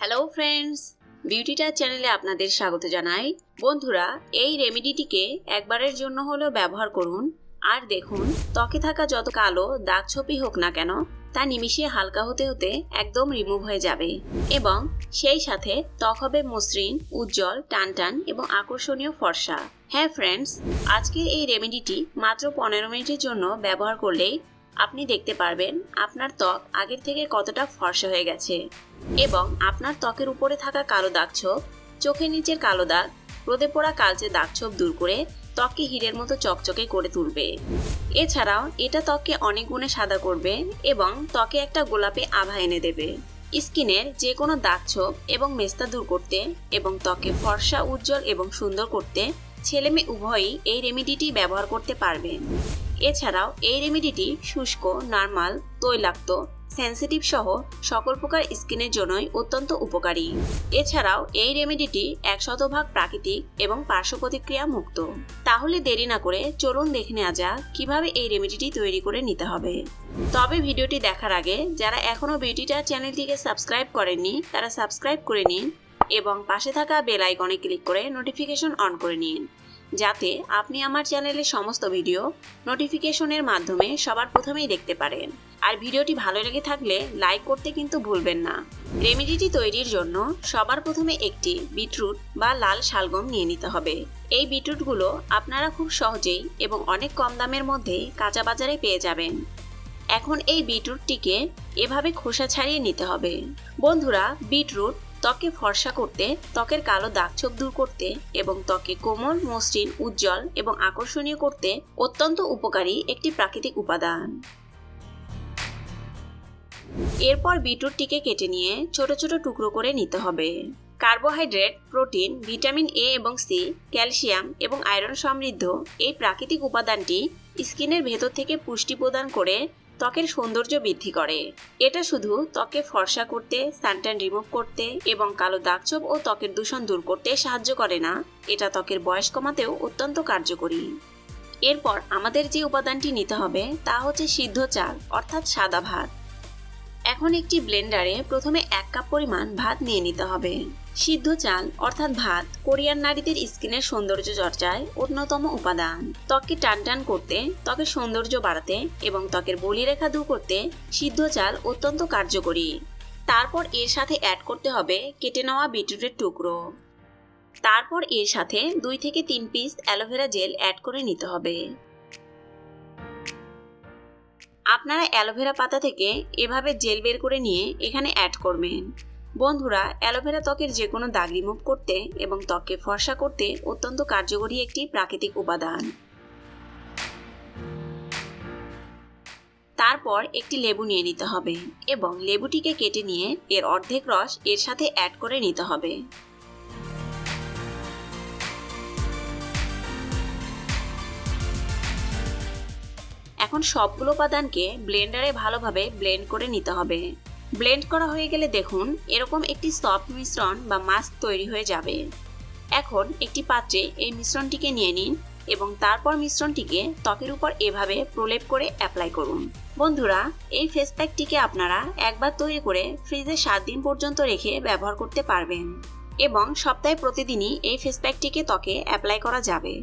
Hello friends বিউটিটা চ্যানেলে আপনাদের স্বাগত জানাই। বন্ধুরা, এই রেমেডিটিকে একবারের জন্য হলেও ব্যবহার করুন। আর দেখুন, ত্বকে থাকা যত কালো দাগ ছপি হোক না কেন, তা নিমিশে হালকা হতে হতে একদম রিমুভ হয়ে যাবে। এবং সেই সাথে ত্বক হবে মসৃণ, উজ্জ্বল, টানটান এবং আকর্ষণীয় ফর্সা। হ্যাঁ ফ্রেন্ডস আজকের এই রেমেডিটি মাত্র পনেরো মিনিটের জন্য ব্যবহার করলেই আপনি দেখতে পারবেন আপনার ত্বক আগের থেকে কতটা ফর্সা হয়ে গেছে এবং আপনার ত্বকের উপরে থাকা কালো দাগ ছোপ, চোখের নিচের কালো দাগ, রোদে পোড়া কালচে দাগ ছোপ দূর করে ত্বককে হীরের মতো চকচকে করে তুলবে। এছাড়াও এটা ত্বককে অনেক গুণে সাদা করবে এবং ত্বকে একটা গোলাপি আভা এনে দেবে। স্কিনের যে কোনো দাগ ছোপ এবং মেস্তা দূর করতে এবং ত্বকে ফর্সা, উজ্জ্বল এবং সুন্দর করতে ছেলে মেয়ে উভয়ই এই রেমেডিটি ব্যবহার করতে পারবেন এছাড়াও এই রেমেডিটি শুষ্ক নর্মাল তৈলাক্ত সেন্সিটিভ সহ সকল প্রকার স্কিনের জন্যই অত্যন্ত উপকারী। এছাড়াও এই রেমেডিটি এক শতভাগ প্রাকৃতিক এবং পার্শ্ব প্রতিক্রিয়া মুক্ত। তাহলে দেরি না করে চলুন দেখে নেওয়া যাক কীভাবে এই রেমেডিটি তৈরি করে নিতে হবে। তবে ভিডিওটি দেখার আগে যারা এখনও বিউটিটা চ্যানেলটিকে সাবস্ক্রাইব করেননি, তারা সাবস্ক্রাইব করে নিন এবং পাশে থাকা বেল আইকনে ক্লিক করে নোটিফিকেশন অন করে নিন। যাতে আপনি আমার চ্যানেলের সমস্ত ভিডিও নোটিফিকেশনের মাধ্যমে সবার প্রথমেই দেখতে পারেন। আর ভিডিওটি ভালো লেগে থাকলে লাইক করতে কিন্তু ভুলবেন না। রেমেডিটি তৈরির জন্য সবার প্রথমে একটি বিটরুট বা লাল শালগম নিয়ে নিতে হবে। এই বিটরুটগুলো আপনারা খুব সহজেই এবং অনেক কম দামের মধ্যে কাঁচা বাজারে পেয়ে যাবেন। এখন এই বিটরুটটিকে এভাবে খোসা ছাড়িয়ে নিতে হবে। বন্ধুরা, বিটরুট ত্বকে ফর্সা করতে, ত্বকের কালো দাগ দাগছোপ দূর করতে এবং ত্বকে কোমল মসৃণ, উজ্জ্বল এবং আকর্ষণীয় করতে অত্যন্ত উপকারী একটি প্রাকৃতিক উপাদান। এরপর বিটরুটটিকে কেটে নিয়ে ছোট ছোট টুকরো করে নিতে হবে। কার্বোহাইড্রেট, প্রোটিন, ভিটামিন এ এবং সি, ক্যালসিয়াম এবং আয়রন সমৃদ্ধ এই প্রাকৃতিক উপাদানটি স্কিনের ভেতর থেকে পুষ্টি প্রদান করে ত্বকের সৌন্দর্য বৃদ্ধি করে। এটা শুধু ত্বকে ফর্সা করতে স্যানট্যান রিমুভ করতে এবং কালো দাগছোপ ও ত্বকের দূষণ দূর করতে সাহায্য করে না, এটা ত্বকের বয়স কমাতেও অত্যন্ত কার্যকরী। এরপর আমাদের যে উপাদানটি নিতে হবে তা হচ্ছে সিদ্ধ চাল, অর্থাৎ সাদা ভাত। এখন একটি ব্লেন্ডারে প্রথমে এক কাপ পরিমাণ ভাত নিয়ে নিতে হবে। সিদ্ধ চাল, অর্থাৎ ভাত, কোরিয়ান নারীদের স্কিনের সৌন্দর্য চর্চায় অন্যতম উপাদান। ত্বককে টান টান করতে, ত্বকের সৌন্দর্য বাড়াতে এবং ত্বকের বলিরেখা দূর করতে সিদ্ধ চাল অত্যন্ত কার্যকরী। তারপর এর সাথে অ্যাড করতে হবে কেটে নেওয়া বিটরুটের টুকরো। তারপর এর সাথে দুই থেকে তিন পিস অ্যালোভেরা জেল অ্যাড করে নিতে হবে। আপনারা অ্যালোভেরা পাতা থেকে এভাবে জেল বের করে নিয়ে এখানে অ্যাড করবেন। বন্ধুরা, অ্যালোভেরা ত্বকের যে কোনো দাগ রিমুভ করতে এবং ত্বককে ফর্সা করতে অত্যন্ত কার্যকরী একটি প্রাকৃতিক উপাদান। তারপর একটি লেবু নিয়ে নিতে হবে এবং লেবুটিকে কেটে নিয়ে এর অর্ধেক রস এর সাথে অ্যাড করে নিতে হবে। এখন সবগুলো উপাদানকে ব্লেন্ডারে ভালোভাবে ব্লেন্ড করে নিতে হবে। ব্লেন্ড করা হয়ে গেলে দেখুন, এরকম একটি সফট মিশ্রণ বা মাস্ক তৈরি হয়ে যাবে। এখন একটি পাত্রে এই মিশ্রণটিকে নিয়ে নিন এবং তারপর মিশ্রণটিকে ত্বকের উপর এভাবে প্রলেপ করে অ্যাপ্লাই করুন। বন্ধুরা, এই ফেস প্যাকটিকে আপনারা একবার তৈরি করে ফ্রিজে সাত দিন পর্যন্ত রেখে ব্যবহার করতে পারবেন এবং সপ্তাহে প্রতিদিনই এই ফেস প্যাকটিকে ত্বকে অ্যাপ্লাই করা যাবে।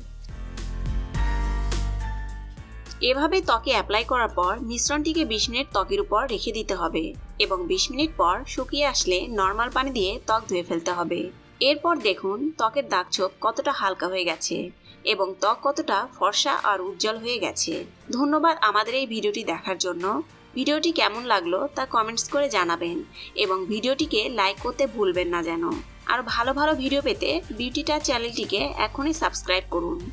এভাবে ত্বকে অ্যাপ্লাই করার পর মিশ্রণটিকে বিশ মিনিট ত্বকের উপর রেখে দিতে হবে এবং বিশ মিনিট পর শুকিয়ে আসলে নর্মাল পানি দিয়ে ত্বক ধুয়ে ফেলতে হবে। এরপর দেখুন ত্বকের দাগছোপ কতটা হালকা হয়ে গেছে এবং ত্বক কতটা ফর্সা আর উজ্জ্বল হয়ে গেছে। ধন্যবাদ আমাদের এই ভিডিওটি দেখার জন্য। ভিডিওটি কেমন লাগল তা কমেন্টস করে জানাবেন এবং ভিডিওটিকে লাইক করতে ভুলবেন না যেন। আর ভালো ভালো ভিডিও পেতে বিউটিটা চ্যানেলটিকে এখনই সাবস্ক্রাইব করুন।